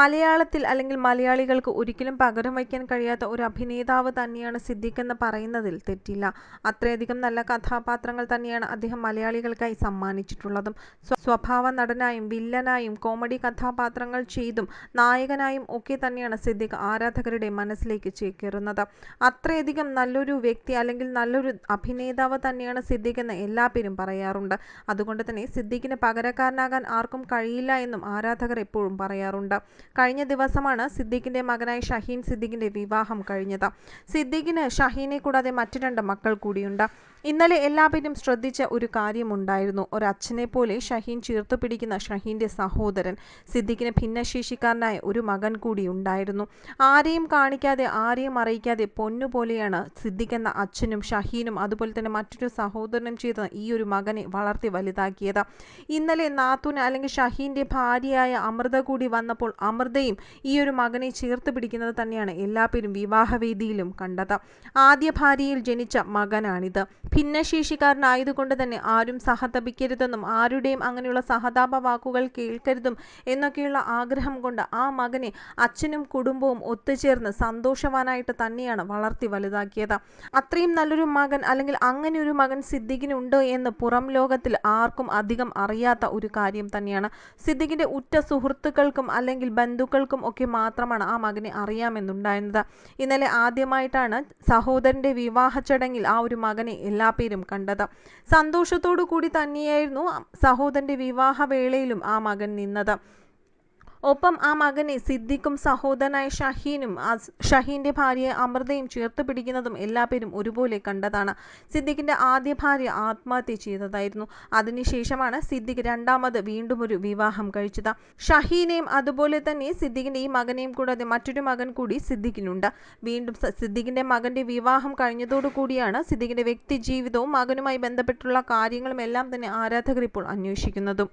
മലയാളത്തിൽ അല്ലെങ്കിൽ മലയാളികൾക്ക് ഒരിക്കലും പകരം വയ്ക്കാൻ കഴിയാത്ത ഒരു അഭിനേതാവ് തന്നെയാണ് സിദ്ദിഖ് എന്ന് പറയുന്നതിൽ തെറ്റില്ല. അത്രയധികം നല്ല കഥാപാത്രങ്ങൾ തന്നെയാണ് അദ്ദേഹം മലയാളികൾക്കായി സമ്മാനിച്ചിട്ടുള്ളതും. സ്വഭാവ നടനായും വില്ലനായും കോമഡി കഥാപാത്രങ്ങൾ ചെയ്തും നായകനായും ഒക്കെ തന്നെയാണ് സിദ്ദിഖ് ആരാധകരുടെ മനസ്സിലേക്ക് ചേക്കേറുന്നത്. അത്രയധികം നല്ലൊരു വ്യക്തി അല്ലെങ്കിൽ നല്ലൊരു അഭിനേതാവ് തന്നെയാണ് സിദ്ദിഖ് എന്ന് എല്ലാ പേരും പറയാറുണ്ട്. അതുകൊണ്ട് തന്നെ സിദ്ദിഖിന് പകരക്കാരനാകാൻ ആർക്കും കഴിയില്ല എന്നും ആരാധകർ എപ്പോഴും പറയാറുണ്ട്. കഴിഞ്ഞ ദിവസമാണ് സിദ്ദീഖിന്റെ മകനായ ഷഹീൻ സിദ്ദീഖിന്റെ വിവാഹം കഴിഞ്ഞത്. സിദ്ദീഖിന് ഷഹീനെ കൂടാതെ മറ്റു രണ്ട് മക്കൾ കൂടിയുണ്ട്. ഇന്നലെ എല്ലാവരും ശ്രദ്ധിച്ച ഒരു കാര്യമുണ്ടായിരുന്നു. ഒരച്ഛനെ പോലെ ഷഹീൻ ചേർത്തു പിടിക്കുന്ന ഷഹീന്റെ സഹോദരൻ സിദ്ദിഖിന് ഭിന്നശേഷിക്കാരനായ ഒരു മകൻ കൂടി ഉണ്ടായിരുന്നു. ആരെയും കാണിക്കാതെ ആരെയും അറിയിക്കാതെ പൊന്നുപോലെയാണ് സിദ്ദിഖ് എന്ന അച്ഛനും ഷഹീനും അതുപോലെ തന്നെ മറ്റൊരു സഹോദരനും ചെയ്ത ഈ ഒരു മകനെ വളർത്തി വലുതാക്കിയത്. ഇന്നലെ നാത്തൂന് അല്ലെങ്കിൽ ഷഹീന്റെ ഭാര്യയായ അമൃത കൂടി വന്നപ്പോൾ അമൃതയും ഈ ഒരു മകനെ ചേർത്ത് പിടിക്കുന്നത് തന്നെയാണ് എല്ലാ പേരും വിവാഹവേദിയിലും കണ്ടത്. ആദ്യ ഭാര്യയിൽ ജനിച്ച മകനാണിത്. ഭിന്നശേഷിക്കാരനായതുകൊണ്ട് തന്നെ ആരും സഹതപിക്കരുതെന്നും ആരുടെയും അങ്ങനെയുള്ള സഹതാപ വാക്കുകൾ കേൾക്കരുതും എന്നൊക്കെയുള്ള ആഗ്രഹം കൊണ്ട് ആ മകനെ അച്ഛനും കുടുംബവും ഒത്തുചേർന്ന് സന്തോഷവാനായിട്ട് തന്നെയാണ് വളർത്തി വലുതാക്കിയത്. അത്രയും നല്ലൊരു മകൻ അല്ലെങ്കിൽ അങ്ങനെ ഒരു മകൻ സിദ്ദിഖിനുണ്ട് എന്ന് പുറം ലോകത്തിൽ ആർക്കും അധികം അറിയാത്ത ഒരു കാര്യം തന്നെയാണ്. സിദ്ദിഖിന്റെ ഉറ്റ സുഹൃത്തുക്കൾക്കും അല്ലെങ്കിൽ ബന്ധുക്കൾക്കും ഒക്കെ മാത്രമാണ് ആ മകനെ അറിയാമെന്നുണ്ടായിരുന്നത്. ഇന്നലെ ആദ്യമായിട്ടാണ് സഹോദരന്റെ വിവാഹ ചടങ്ങിൽ ആ ഒരു മകനെ എല്ലാ പേരും കണ്ടത്. സന്തോഷത്തോടു കൂടി തന്നെയായിരുന്നു സഹോദരന്റെ വിവാഹ വേളയിലും ആ മകൻ നിന്നത്. ഒപ്പം ആ മകനെ സിദ്ദിഖും സഹോദരനായ ഷഹീനും ഷഹീന്റെ ഭാര്യയെ അമൃതയും ചേർത്ത് പിടിക്കുന്നതും എല്ലാവരും ഒരുപോലെ കണ്ടതാണ്. സിദ്ദിഖിന്റെ ആദ്യ ഭാര്യ ആത്മഹത്യ ചെയ്തതായിരുന്നു. അതിനുശേഷമാണ് സിദ്ദിഖ് രണ്ടാമത് വീണ്ടും ഒരു വിവാഹം കഴിച്ചത്. ഷഹീനെയും അതുപോലെ തന്നെ സിദ്ദിഖിന്റെ ഈ മകനെയും കൂടാതെ മറ്റൊരു മകൻ കൂടി സിദ്ദിഖിനുണ്ട്. വീണ്ടും സിദ്ദിഖിന്റെ മകന്റെ വിവാഹം കഴിഞ്ഞതോടുകൂടിയാണ് സിദ്ദിഖിന്റെ വ്യക്തി ജീവിതവും മകനുമായി ബന്ധപ്പെട്ടുള്ള കാര്യങ്ങളും എല്ലാം തന്നെ ആരാധകർ ഇപ്പോൾ അന്വേഷിക്കുന്നതും.